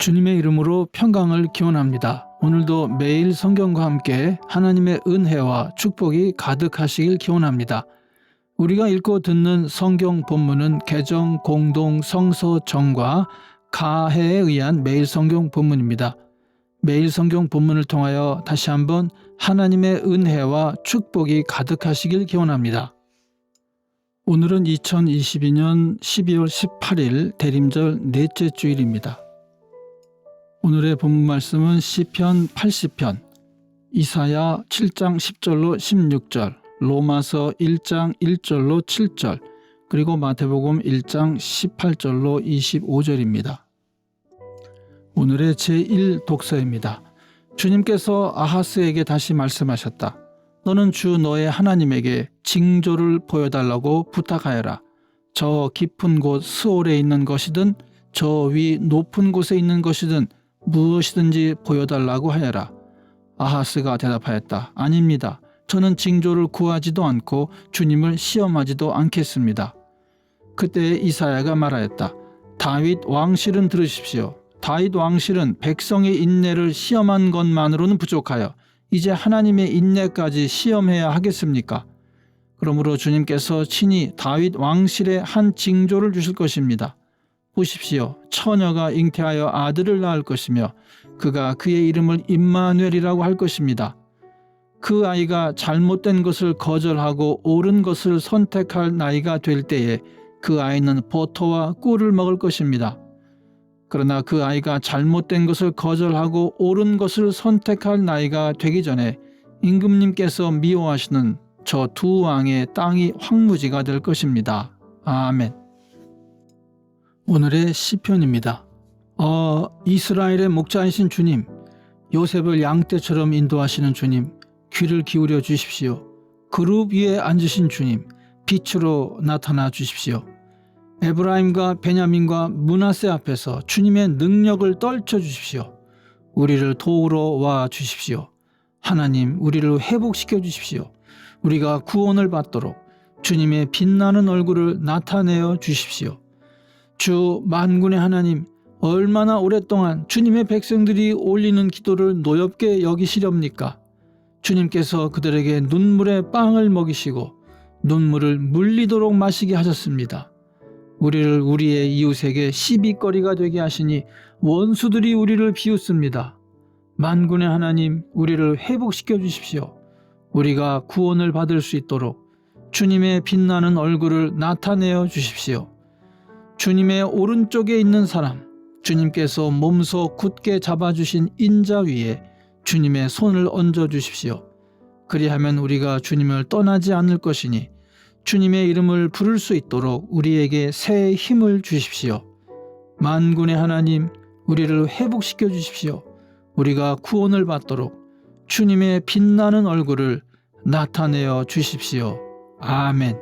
주님의 이름으로 평강을 기원합니다. 오늘도 매일 성경과 함께 하나님의 은혜와 축복이 가득하시길 기원합니다. 우리가 읽고 듣는 성경 본문은 개정 공동 성서 정과 가해에 의한 매일 성경 본문입니다. 매일 성경 본문을 통하여 다시 한번 하나님의 은혜와 축복이 가득하시길 기원합니다. 오늘은 2022년 12월 18일 대림절 넷째 주일입니다. 오늘의 본문 말씀은 시편 80편, 이사야 7장 10절로 16절, 로마서 1장 1절로 7절, 그리고 마태복음 1장 18절로 25절입니다. 오늘의 제1 독서입니다. 주님께서 아하스에게 다시 말씀하셨다. 너는 주 너의 하나님에게 징조를 보여달라고 부탁하여라. 저 깊은 곳 스올에 있는 것이든 저 위 높은 곳에 있는 것이든 무엇이든지 보여달라고 하여라. 아하스가 대답하였다. 아닙니다. 저는 징조를 구하지도 않고 주님을 시험하지도 않겠습니다. 그때 이사야가 말하였다. 다윗 왕실은 들으십시오. 다윗 왕실은 백성의 인내를 시험한 것만으로는 부족하여 이제 하나님의 인내까지 시험해야 하겠습니까? 그러므로 주님께서 친히 다윗 왕실에 한 징조를 주실 것입니다. 보십시오. 처녀가 잉태하여 아들을 낳을 것이며 그가 그의 이름을 임마누엘이라고 할 것입니다. 그 아이가 잘못된 것을 거절하고 옳은 것을 선택할 나이가 될 때에 그 아이는 버터와 꿀을 먹을 것입니다. 그러나 그 아이가 잘못된 것을 거절하고 옳은 것을 선택할 나이가 되기 전에 임금님께서 미워하시는 저 두 왕의 땅이 황무지가 될 것입니다. 아멘. 오늘의 시편입니다. 어, 이스라엘의 목자이신 주님, 요셉을 양떼처럼 인도하시는 주님, 귀를 기울여 주십시오. 그룹 위에 앉으신 주님, 빛으로 나타나 주십시오. 에브라임과 베냐민과 문하세 앞에서 주님의 능력을 떨쳐 주십시오. 우리를 도우러 와 주십시오. 하나님, 우리를 회복시켜 주십시오. 우리가 구원을 받도록 주님의 빛나는 얼굴을 나타내어 주십시오. 주 만군의 하나님, 얼마나 오랫동안 주님의 백성들이 올리는 기도를 노엽게 여기시렵니까? 주님께서 그들에게 눈물의 빵을 먹이시고 눈물을 물리도록 마시게 하셨습니다. 우리를 우리의 이웃에게 시비거리가 되게 하시니 원수들이 우리를 비웃습니다. 만군의 하나님, 우리를 회복시켜 주십시오. 우리가 구원을 받을 수 있도록 주님의 빛나는 얼굴을 나타내어 주십시오. 주님의 오른쪽에 있는 사람, 주님께서 몸소 굳게 잡아주신 인자 위에 주님의 손을 얹어 주십시오. 그리하면 우리가 주님을 떠나지 않을 것이니 주님의 이름을 부를 수 있도록 우리에게 새 힘을 주십시오. 만군의 하나님, 우리를 회복시켜 주십시오. 우리가 구원을 받도록 주님의 빛나는 얼굴을 나타내어 주십시오. 아멘.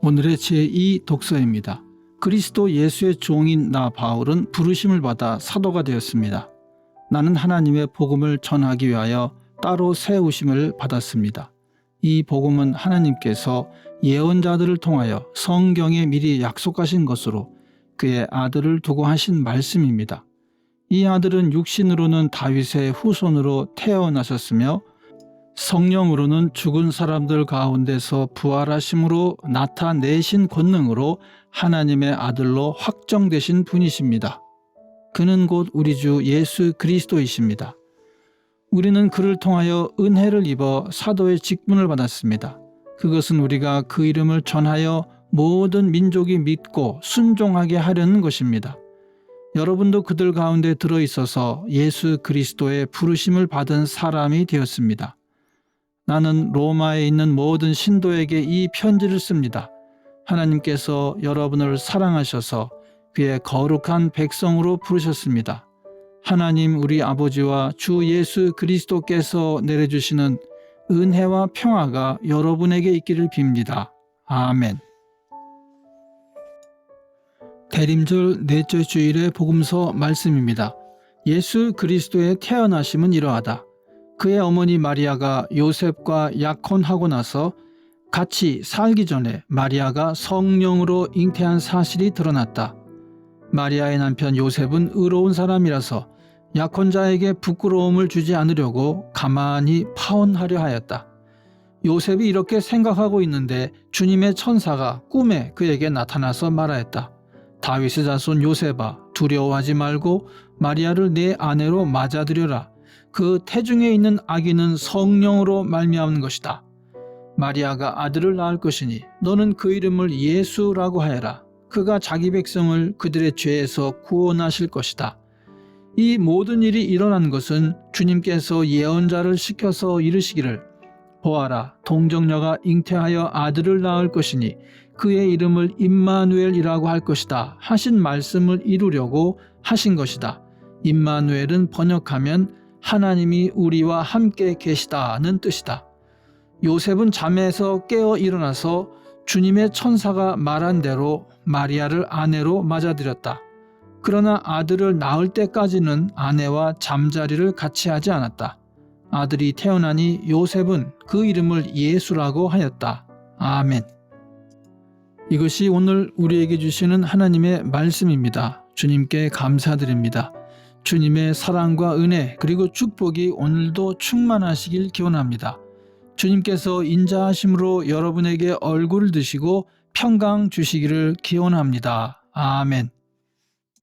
오늘의 제2 독서입니다. 그리스도 예수의 종인 나 바울은 부르심을 받아 사도가 되었습니다. 나는 하나님의 복음을 전하기 위하여 따로 세우심을 받았습니다. 이 복음은 하나님께서 예언자들을 통하여 성경에 미리 약속하신 것으로 그의 아들을 두고 하신 말씀입니다. 이 아들은 육신으로는 다윗의 후손으로 태어나셨으며 성령으로는 죽은 사람들 가운데서 부활하심으로 나타내신 권능으로 하나님의 아들로 확정되신 분이십니다. 그는 곧 우리 주 예수 그리스도이십니다. 우리는 그를 통하여 은혜를 입어 사도의 직분을 받았습니다. 그것은 우리가 그 이름을 전하여 모든 민족이 믿고 순종하게 하려는 것입니다. 여러분도 그들 가운데 들어 있어서 예수 그리스도의 부르심을 받은 사람이 되었습니다. 나는 로마에 있는 모든 신도에게 이 편지를 씁니다. 하나님께서 여러분을 사랑하셔서 그의 거룩한 백성으로 부르셨습니다. 하나님 우리 아버지와 주 예수 그리스도께서 내려주시는 은혜와 평화가 여러분에게 있기를 빕니다. 아멘. 대림절 넷째 주일의 복음서 말씀입니다. 예수 그리스도의 태어나심은 이러하다. 그의 어머니 마리아가 요셉과 약혼하고 나서 같이 살기 전에 마리아가 성령으로 잉태한 사실이 드러났다. 마리아의 남편 요셉은 의로운 사람이라서 약혼자에게 부끄러움을 주지 않으려고 가만히 파혼하려 하였다. 요셉이 이렇게 생각하고 있는데 주님의 천사가 꿈에 그에게 나타나서 말하였다. 다윗의 자손 요셉아 두려워하지 말고 마리아를 내 아내로 맞아들여라. 그 태중에 있는 아기는 성령으로 말미암은 것이다. 마리아가 아들을 낳을 것이니 너는 그 이름을 예수라고 하여라. 그가 자기 백성을 그들의 죄에서 구원하실 것이다. 이 모든 일이 일어난 것은 주님께서 예언자를 시켜서 이르시기를 보아라 동정녀가 잉태하여 아들을 낳을 것이니 그의 이름을 임마누엘이라고 할 것이다 하신 말씀을 이루려고 하신 것이다. 임마누엘은 번역하면 하나님이 우리와 함께 계시다는 뜻이다. 요셉은 잠에서 깨어 일어나서 주님의 천사가 말한 대로 마리아를 아내로 맞아들였다. 그러나 아들을 낳을 때까지는 아내와 잠자리를 같이 하지 않았다. 아들이 태어나니 요셉은 그 이름을 예수라고 하였다. 아멘. 이것이 오늘 우리에게 주시는 하나님의 말씀입니다. 주님께 감사드립니다. 주님의 사랑과 은혜 그리고 축복이 오늘도 충만하시길 기원합니다. 주님께서 인자하심으로 여러분에게 얼굴을 드시고 평강 주시기를 기원합니다. 아멘.